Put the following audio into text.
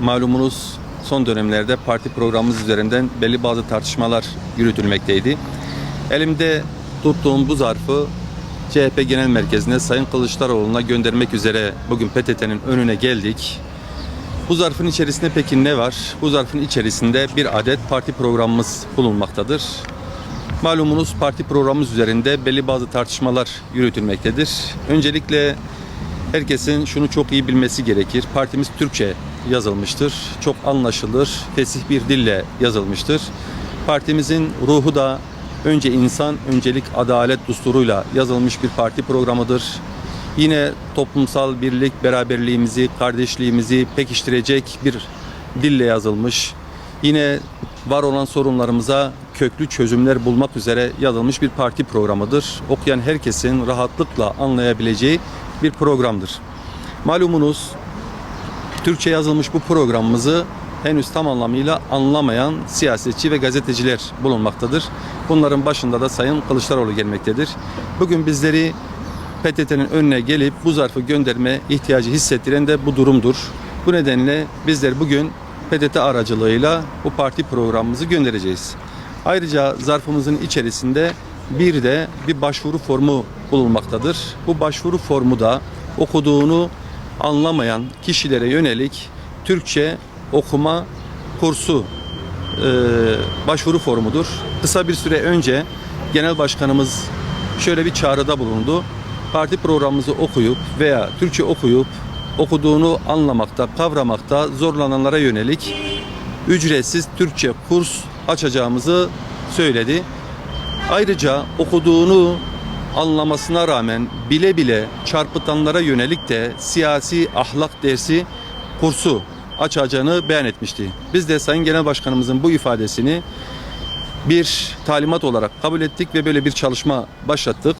malumunuz son dönemlerde parti programımız üzerinden belli bazı tartışmalar yürütülmekteydi. Elimde tuttuğum bu zarfı CHP Genel Merkezi'ne Sayın Kılıçdaroğlu'na göndermek üzere bugün PTT'nin önüne geldik. Bu zarfın içerisinde peki ne var? Bu zarfın içerisinde bir adet parti programımız bulunmaktadır. Malumunuz parti programımız üzerinde belli bazı tartışmalar yürütülmektedir. Öncelikle herkesin şunu çok iyi bilmesi gerekir. Partimiz Türkçe yazılmıştır. Çok anlaşılır, fesih bir dille yazılmıştır. Partimizin ruhu da önce insan, öncelik adalet dusturuyla yazılmış bir parti programıdır. Yine toplumsal birlik, beraberliğimizi, kardeşliğimizi pekiştirecek bir dille yazılmış. Yine var olan sorunlarımıza köklü çözümler bulmak üzere yazılmış bir parti programıdır. Okuyan herkesin rahatlıkla anlayabileceği bir programdır. Malumunuz Türkçe yazılmış bu programımızı henüz tam anlamıyla anlamayan siyasetçi ve gazeteciler bulunmaktadır. Bunların başında da Sayın Kılıçdaroğlu gelmektedir. Bugün bizleri PTT'nin önüne gelip bu zarfı gönderme ihtiyacı hissettiren de bu durumdur. Bu nedenle bizler bugün PTT aracılığıyla bu parti programımızı göndereceğiz. Ayrıca zarfımızın içerisinde bir de bir başvuru formu bulunmaktadır. Bu başvuru formu da okuduğunu anlamayan kişilere yönelik Türkçe okuma kursu e, başvuru formudur. Kısa bir süre önce Genel Başkanımız şöyle bir çağrıda bulundu. Parti programımızı okuyup veya Türkçe okuyup okuduğunu anlamakta, kavramakta zorlananlara yönelik ücretsiz Türkçe kurs açacağımızı söyledi. Ayrıca okuduğunu anlamasına rağmen bile bile çarpıtanlara yönelik de siyasi ahlak dersi kursu açacağını beyan etmişti. Biz de Sayın Genel Başkanımızın bu ifadesini bir talimat olarak kabul ettik ve böyle bir çalışma başlattık.